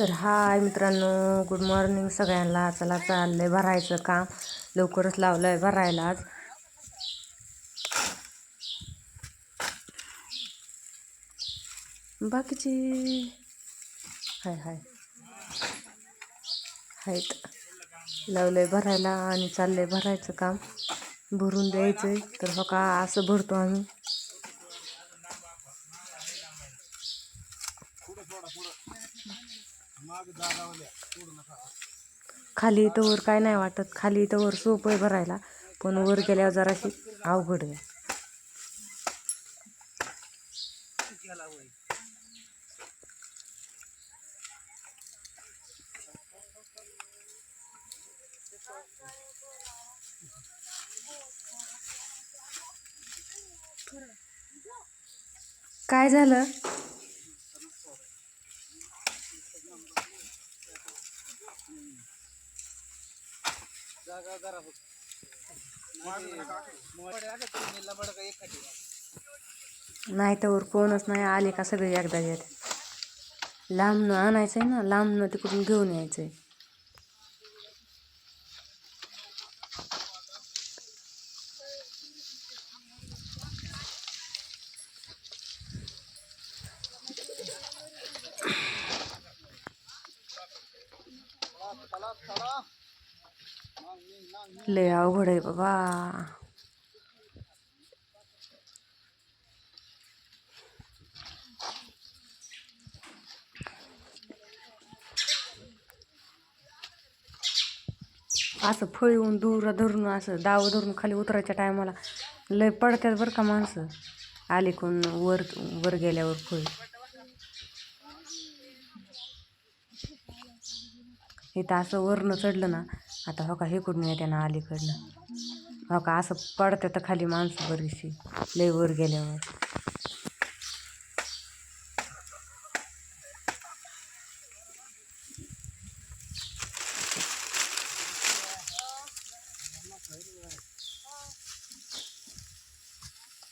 तर हाय मित्रांनो good morning सगळ्यांना. चला चाललं आहे भरायचं काम. लवकरच लावलंय भरायला आज. बाकीची हाय हाय. आहेत आहे भरायला आणि चाललं आहे भरायचं काम. भरून द्यायचं आहे तर हो का असं भरतो आम्ही. खाली इथं वर काय नाही वाटत. खाली इथं वर सोपं आहे भरायला. पण वर गेल्यावर जराशी अवघड आहे. काय झालं? नाही तर वर कोणच नाही आले का सगळे एकदा येत लांबनं आणायचंय ना लांबनं तिकडून घेऊन यायचंय. लय अवघड आहे बाबा. असं फळ येऊन दूर धरून असं दाव धरून खाली उतरायच्या टायमाला लय पडतात बरं का माणसं. आले कोण वर वर गेल्यावर फळ. इथं असं वरनं चढलं ना आता हो का हे कुठून येते ना अलीकडनं. हो का असं पडत्यात खाली माणसं बरीचशी. लय वर गेल्यावर.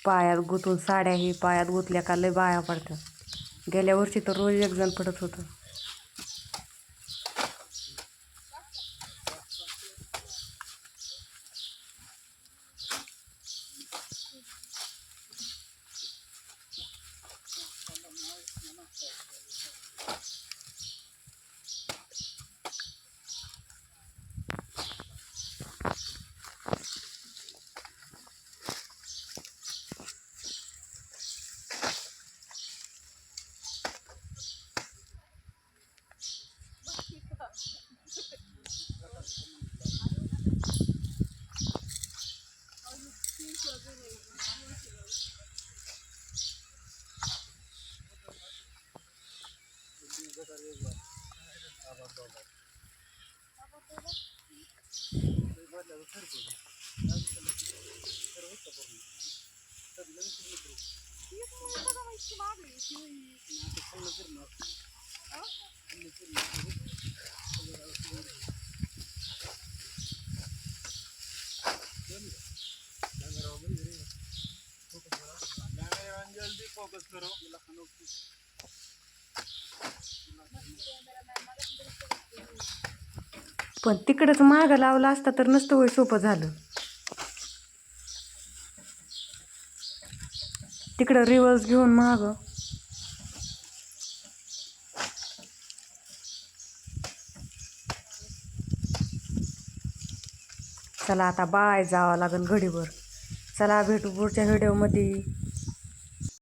पायात गुतून साड्याही पायात गुतल्या का लय बाया पडतात. गेल्या वर्षी तर रोज एक जण पडत होतं. जल्दी फोकस करो लखनऊ पण तिकडंच मागं लावलं असता तर नसतं होय सोपं झालं. तिकडं रिवर्स घेऊन माग. चला आता बाय जावं लागेल घडीवर. चला भेटू पुढच्या व्हिडिओमध्ये